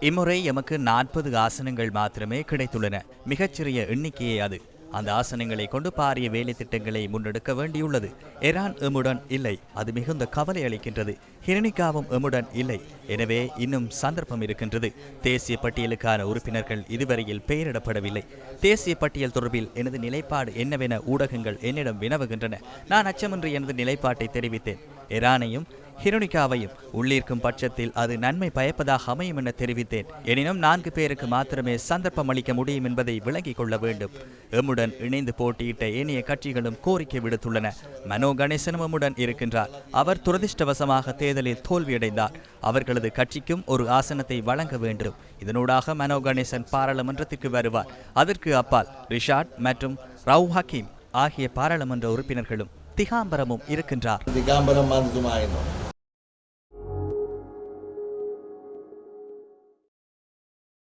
இம்முறை எமக்கு நாற்பது ஆசனங்கள் மாத்திரமே கிடைத்துள்ளன. மிகச்சிறிய எண்ணிக்கையே அது. அந்த ஆசனங்களை கொண்டு பாரிய வேலை திட்டங்களை முன்னெடுக்க வேண்டியுள்ளது. எரான் எம்முடன் இல்லை. அது மிகுந்த கவலை அளிக்கின்றது. ஹிரணிகாவும் எம்முடன் இல்லை. எனவே இன்னும் சந்தர்ப்பம் இருக்கின்றது. தேசிய பட்டியலுக்கான உறுப்பினர்கள் இதுவரையில் பெயரிடப்படவில்லை. தேசிய பட்டியல் தொடர்பில் எனது நிலைப்பாடு என்னவென ஊடகங்கள் என்னிடம் வினவுகின்றன. நான் அச்சமின்றி எனது நிலைப்பாட்டை தெரிவித்தேன். எரானையும் ஹிரோனிகாவையும் உள்ளிருக்கும் பட்சத்தில் அது நன்மை பயப்பதாக அமையும் என தெரிவித்தேன். எனினும் நான்கு பேருக்கு மாத்திரமே சந்தர்ப்பம் அளிக்க முடியும் என்பதை விளங்கிக் கொள்ள வேண்டும். எம்முடன் இணைந்து போட்டியிட்ட ஏனைய கட்சிகளும் கோரிக்கை விடுத்துள்ளன. மனோ கணேசனும் எம்முடன் இருக்கின்றார். அவர் துரதிருஷ்டவசமாக தேர்தலில் தோல்வியடைந்தார். அவர்களது கட்சிக்கும் ஒரு ஆசனத்தை வழங்க வேண்டும். இதனூடாக மனோ கணேசன் பாராளுமன்றத்திற்கு வருவார். அதற்கு அப்பால் ரிஷாட் மற்றும் ரவு ஹக்கீம் ஆகிய பாராளுமன்ற உறுப்பினர்களும் திகாம்பரமும் இருக்கின்றார். திகாம்பரம்